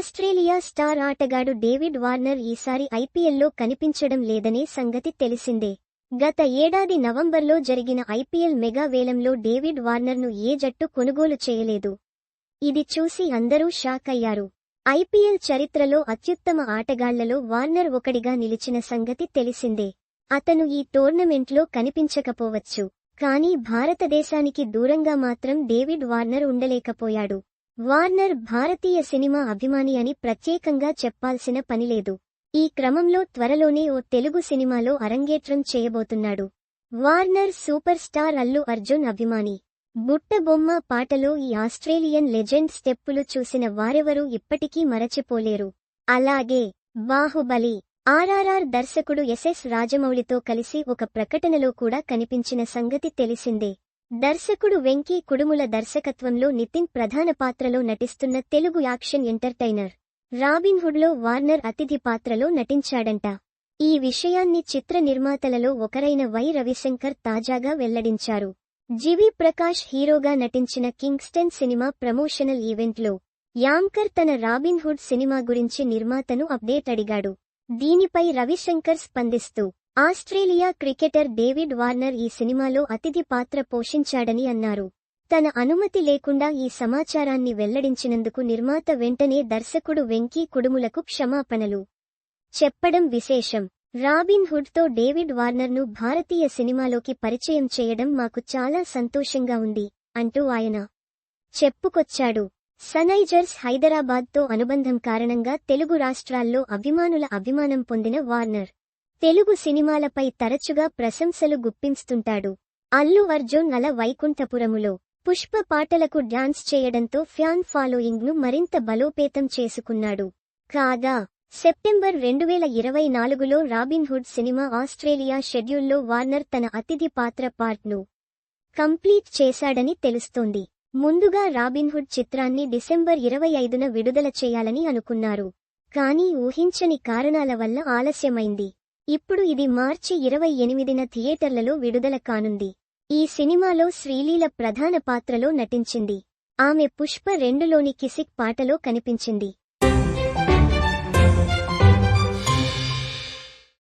Australia star ఆటగాడు David Warner ఈసారి ఐపీఎల్లో కనిపించడం లేదనే సంగతి తెలిసిందే. గత ఏడాది నవంబర్లో జరిగిన ఐపీఎల్ మెగా వేలంలో డేవిడ్ వార్నర్ను ఏ జట్టు కొనుగోలు చేయలేదు. ఇది చూసి అందరూ షాక్ అయ్యారు. ఐపీఎల్ చరిత్రలో అత్యుత్తమ ఆటగాళ్ళలో వార్నర్ ఒకడిగా నిలిచిన సంగతి తెలిసిందే. అతను ఈ టోర్నమెంట్లో కనిపించకపోవచ్చు. కానీ భారతదేశానికి దూరంగా మాత్రం డేవిడ్ వార్నర్ ఉండలేకపోయాడు. వార్నర్ భారతీయ సినిమా అభిమాని అని ప్రత్యేకంగా చెప్పాల్సిన పనిలేదు ఈ క్రమంలో త్వరలోనే ఓ తెలుగు సినిమాలో అరంగేట్రం చేయబోతున్నాడు. Warner super star Allu Arjun అభిమాని. బుట్టబొమ్మ పాటలో ఈ ఆస్ట్రేలియన్ లెజెండ్ స్టెప్పులు చూసిన వారెవరూ ఇప్పటికీ మరచిపోలేరు. అలాగే బాహుబలి ఆర్ఆర్ఆర్ దర్శకుడు ఎస్ఎస్ రాజమౌళితో కలిసి ఒక ప్రకటనలో కూడా కనిపించిన సంగతి తెలిసిందే. దర్శకుడు వెంకీ కుడుముల దర్శకత్వంలో నితిన్ ప్రధాన పాత్రలో నటిస్తున్న తెలుగు యాక్షన్ ఎంటర్టైనర్. రాబిన్హుడ్లో వార్నర్ అతిథి పాత్రలో నటించాడంట. ఈ విషయాన్ని చిత్ర నిర్మాతలలో ఒకరైన వై రవిశంకర్ తాజాగా వెల్లడించారు. జివి ప్రకాష్ హీరోగా నటించిన కింగ్స్టన్ సినిమా ప్రమోషనల్ ఈవెంట్లో యాంకర్ తన రాబిన్ హుడ్ సినిమా గురించి నిర్మాతను అప్డేట్ అడిగాడు. దీనిపై రవిశంకర్ స్పందిస్తూ ఆస్ట్రేలియా క్రికెటర్ డేవిడ్ వార్నర్ ఈ సినిమాలో అతిథి పాత్ర పోషించాడని అన్నారు. తన అనుమతి లేకుండా ఈ సమాచారాన్ని వెల్లడించినందుకు నిర్మాత వెంటనే దర్శకుడు వెంకీ కుడుములకు క్షమాపణలు. చెప్పడం విశేషం. రాబిన్ హుడ్తో డేవిడ్ వార్నర్ను భారతీయ సినిమాలోకి పరిచయం చేయడం మాకు చాలా సంతోషంగా ఉంది అంటూ ఆయన చెప్పుకొచ్చాడు. సనైజర్స్ హైదరాబాద్తో అనుబంధం కారణంగా తెలుగు రాష్ట్రాల్లో అభిమానుల అభిమానం పొందిన వార్నర్. తెలుగు సినిమాలపై తరచుగా ప్రశంసలు గుప్పింస్తుంటాడు అల్లు అర్జున్ అల వైకుంఠపురములో పుష్ప పాటలకు డాన్స్ చేయడంతో ఫ్యాన్ ఫాలోయింగ్ను మరింత బలోపేతం చేసుకున్నాడు. కాగా సెప్టెంబర్ రెండు వేల ఇరవై నాలుగులో రాబిన్ హుడ్ సినిమా ఆస్ట్రేలియా షెడ్యూల్లో వార్నర్ తన అతిథి పాత్ర పార్ట్ను కంప్లీట్ చేశాడని తెలుస్తోంది. ముందుగా రాబిన్హుడ్ చిత్రాన్ని డిసెంబర్ ఇరవై ఐదున విడుదల చేయాలని అనుకున్నారు. కానీ ఊహించని కారణాల వల్ల ఆలస్యమైంది. ఇప్పుడు ఇది మార్చి ఇరవై ఎనిమిదిన థియేటర్లలో విడుదల కానుంది. ఈ సినిమాలో శ్రీలీల ప్రధాన పాత్రలో నటించింది. ఆమె పుష్ప రెండులోని కిసిక్ పాటలో కనిపించింది.